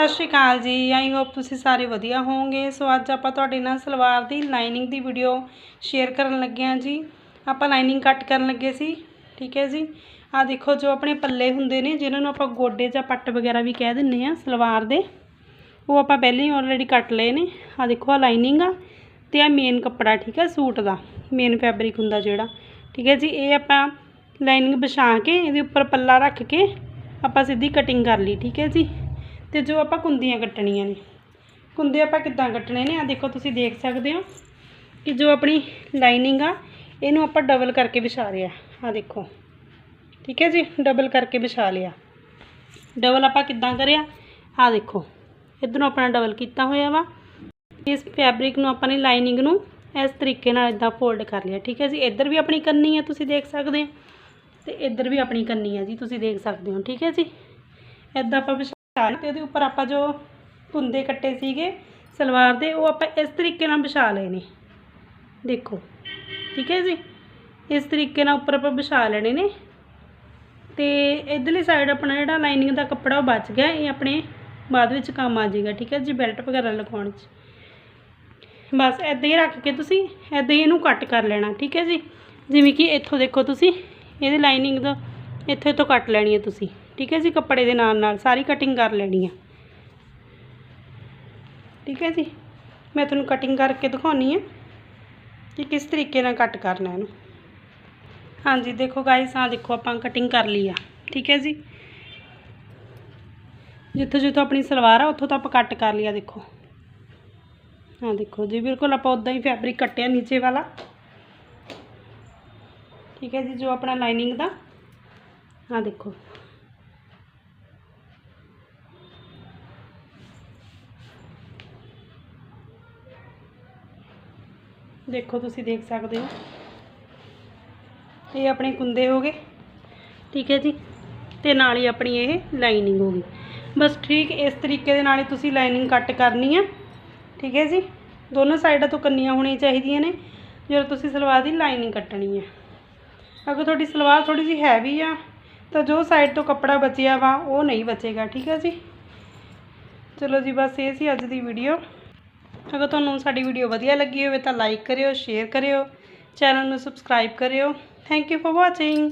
ਸਤਿ ਸ਼੍ਰੀ ਅਕਾਲ ਜੀ, I hope ਤੁਸੀਂ ਸਾਰੇ ਵਧੀਆ ਹੋਵੋਗੇ। ਸੋ ਅੱਜ ਆਪਾਂ ਤੁਹਾਡੇ ਨਾਲ ਸਲਵਾਰ ਦੀ ਲਾਈਨਿੰਗ ਦੀ ਵੀਡੀਓ ਸ਼ੇਅਰ ਕਰਨ ਲੱਗੇ ਹਾਂ ਜੀ। ਆਪਾਂ ਲਾਈਨਿੰਗ ਕੱਟ ਕਰਨ ਲੱਗੇ ਸੀ, ਠੀਕ ਹੈ ਜੀ। ਆ ਦੇਖੋ ਜੋ ਆਪਣੇ ਪੱਲੇ ਹੁੰਦੇ ਨੇ ਜਿਨ੍ਹਾਂ ਨੂੰ ਆਪਾਂ ਗੋਡੇ ਜਾਂ ਪੱਟ ਵਗੈਰਾ ਵੀ ਕਹਿ ਦਿੰਨੇ ਆ ਸਲਵਾਰ ਦੇ, ਉਹ ਆਪਾਂ ਪਹਿਲਾਂ ਹੀ ਆਲਰੇਡੀ ਕੱਟ ਲਏ ਨੇ। ਆ ਦੇਖੋ ਆ ਲਾਈਨਿੰਗ ਆ ਤੇ ਆ ਮੇਨ ਕੱਪੜਾ, ਠੀਕ ਹੈ, ਸੂਟ ਦਾ ਮੇਨ ਫੈਬਰਿਕ ਹੁੰਦਾ ਜਿਹੜਾ, ਠੀਕ ਹੈ ਜੀ। ਇਹ ਆਪਾਂ ਲਾਈਨਿੰਗ ਵਿਛਾ ਕੇ, ਇਹਦੇ ਉੱਪਰ ਪੱਲਾ ਰੱਖ ਕੇ ਆਪਾਂ ਸਿੱਧੀ ਕਟਿੰਗ ਕਰ ਲਈ, ਠੀਕ ਹੈ ਜੀ। ਤੇ ਜੋ ਆਪਾਂ ਕੁੰਦੀਆਂ ਕੱਟਣੀਆਂ ਨੇ। ਕੁੰਦੇ ਆਪਾਂ ਕਿੱਦਾਂ ਕੱਟਣੇ ਨੇ? ਆ ਦੇਖੋ, ਤੁਸੀਂ ਦੇਖ ਸਕਦੇ ਹੋ ਕਿ ਜੋ ਆਪਣੀ ਲਾਈਨਿੰਗ ਆ, ਇਹਨੂੰ ਆਪਾਂ ਡਬਲ ਕਰਕੇ ਵਿਛਾ ਰਿਆ ਆ। ਦੇਖੋ। ਠੀਕ ਹੈ ਜੀ? ਡਬਲ ਕਰਕੇ ਵਿਛਾ ਲਿਆ। ਡਬਲ ਆਪਾਂ ਕਿੱਦਾਂ ਕਰਿਆ? ਆ ਦੇਖੋ। ਇਧਰੋਂ ਆਪਣਾ ਡਬਲ ਕੀਤਾ ਹੋਇਆ ਵਾ। ਇਸ ਫੈਬਰਿਕ ਨੂੰ ਆਪਾਂ ਨੇ ਲਾਈਨਿੰਗ ਨੂੰ ਇਸ ਤਰੀਕੇ ਨਾਲ ਇਦਾਂ ਫੋਲਡ ਕਰ ਲਿਆ। ਠੀਕ ਹੈ ਜੀ? ਇੱਧਰ ਵੀ ਆਪਣੀ ਕਰਨੀ ਆ, ਤੁਸੀਂ ਦੇਖ ਸਕਦੇ ਹੋ। ਤੇ ਇੱਧਰ ਵੀ ਆਪਣੀ ਕਰਨੀ ਹੈ ਜੀ, ਤੁਸੀਂ ਦੇਖ ਸਕਦੇ ਹੋ। ਠੀਕ ਹੈ ਜੀ? ਇਦਾਂ ਆਪਾਂ ਵਿਛਾ ਤੇ ਉਹਦੇ ਉੱਪਰ ਆਪਾਂ ਜੋ ਪੁੰਦੇ ਕੱਟੇ ਸੀਗੇ ਸਲਵਾਰ ਦੇ, ਉਹ ਆਪਾਂ ਇਸ ਤਰੀਕੇ ਨਾਲ ਵਿਛਾ ਲਏ ਨੇ ਦੇਖੋ, ਠੀਕ ਹੈ ਜੀ? ਇਸ ਤਰੀਕੇ ਨਾਲ ਉੱਪਰ ਆਪਾਂ ਵਿਛਾ ਲੈਣੇ ਨੇ। ਤੇ ਇਧਰਲੀ ਸਾਈਡ ਆਪਣਾ ਜਿਹੜਾ ਲਾਈਨਿੰਗ ਦਾ ਕੱਪੜਾ ਉਹ ਬਚ ਗਿਆ, ਇਹ ਆਪਣੇ ਬਾਅਦ ਵਿੱਚ ਕੰਮ ਆ ਜਾਏਗਾ, ਠੀਕ ਹੈ ਜੀ? ਬੈਲਟ ਵਗੈਰਾ ਲਗਾਉਣ 'ਚ। ਬਸ ਐਦਾਂ ਹੀ ਰੱਖ ਕੇ ਤੁਸੀਂ ਐਦਾਂ ਹੀ ਇਹਨੂੰ ਕੱਟ ਕਰ ਲੈਣਾ, ਠੀਕ ਹੈ ਜੀ? ਜਿਵੇਂ ਕਿ ਇੱਥੋਂ ਦੇਖੋ ਤੁਸੀਂ, ਇਹਦੀ ਲਾਈਨਿੰਗ ਦਾ ਇੱਥੇ ਤੋਂ ਕੱਟ ਲੈਣੀ ਹੈ ਤੁਸੀਂ। ਠੀਕ ਹੈ ਜੀ, ਕੱਪੜੇ ਦੇ ਨਾਲ ਨਾਲ ਸਾਰੀ ਕਟਿੰਗ ਕਰ ਲੈਣੀ ਹੈ। ਠੀਕ ਹੈ ਜੀ, ਮੈਂ ਤੁਹਾਨੂੰ ਕਟਿੰਗ ਕਰਕੇ ਦਿਖਾਉਣੀ ਹੈ ਕਿ ਕਿਸ ਤਰੀਕੇ ਨਾਲ ਕੱਟ ਕਰਨਾ ਇਹਨੂੰ। ਹਾਂਜੀ, ਦੇਖੋ ਗਾਇਸ ਆ ਦੇਖੋ ਆਪਾਂ ਕਟਿੰਗ ਕਰ ਲਈ ਆ। ਠੀਕ ਹੈ ਜੀ। ਜਿੱਥੋਂ ਜਿੱਥੋਂ ਆਪਣੀ ਸਲਵਾਰ ਆ, ਉੱਥੋਂ ਤੋਂ ਆਪਾਂ ਕੱਟ ਕਰ ਲਿਆ ਦੇਖੋ। ਹਾਂ ਦੇਖੋ ਜੀ, ਬਿਲਕੁਲ ਆਪਾਂ ਉਦਾਂ ਹੀ ਫੈਬਰਿਕ ਕੱਟਿਆ ਨੀਚੇ ਵਾਲਾ। ਠੀਕ ਹੈ ਜੀ, ਜੋ ਆਪਣਾ ਲਾਈਨਿੰਗ ਦਾ। ਆ ਦੇਖੋ। ਦੇਖੋ ਤੁਸੀਂ ਦੇਖ ਸਕਦੇ ਹੋ। ਇਹ ਆਪਣੇ ਕੁੰਦੇ ਹੋ ਗਏ। ਠੀਕ ਹੈ ਜੀ। ਤੇ ਨਾਲ ਹੀ ਆਪਣੀ ਇਹ ਲਾਈਨਿੰਗ ਹੋ ਗਈ। ਬਸ ਠੀਕ ਇਸ ਤਰੀਕੇ ਦੇ ਨਾਲ ਹੀ ਤੁਸੀਂ ਲਾਈਨਿੰਗ ਕੱਟ ਕਰਨੀ ਆ। ਠੀਕ ਹੈ ਜੀ। ਦੋਨੋਂ ਸਾਈਡਾਂ ਤੋਂ ਕੰਨੀਆਂ ਹੋਣੀਆਂ ਚਾਹੀਦੀਆਂ ਨੇ। ਜਦੋਂ ਤੁਸੀਂ ਸਲਵਾਰ ਦੀ ਲਾਈਨਿੰਗ ਕੱਟਣੀ ਹੈ ਅਗਰ ਤੁਹਾਡੀ ਸਲਵਾਰ ਥੋੜੀ ਜਿਹੀ ਹੈਵੀ ਆ ਤਾਂ ਜੋ ਸਾਈਡ ਤੋਂ ਕੱਪੜਾ ਬਚਿਆ ਵਾ, ਉਹ ਨਹੀਂ ਬਚੇਗਾ, ਠੀਕ ਹੈ ਜੀ? ਚਲੋ ਜੀ, ਬਸ ਇਹ ਸੀ ਅੱਜ ਦੀ ਵੀਡੀਓ ਅਗਰ ਤੁਹਾਨੂੰ ਸਾਡੀ ਵੀਡੀਓ ਵਧੀਆ ਲੱਗੀ ਹੋਵੇ ਤਾਂ ਲਾਈਕ ਕਰਿਓ ਸ਼ੇਅਰ ਕਰਿਓ ਚੈਨਲ ਨੂੰ ਸਬਸਕ੍ਰਾਈਬ ਕਰਿਓ। Thank you for watching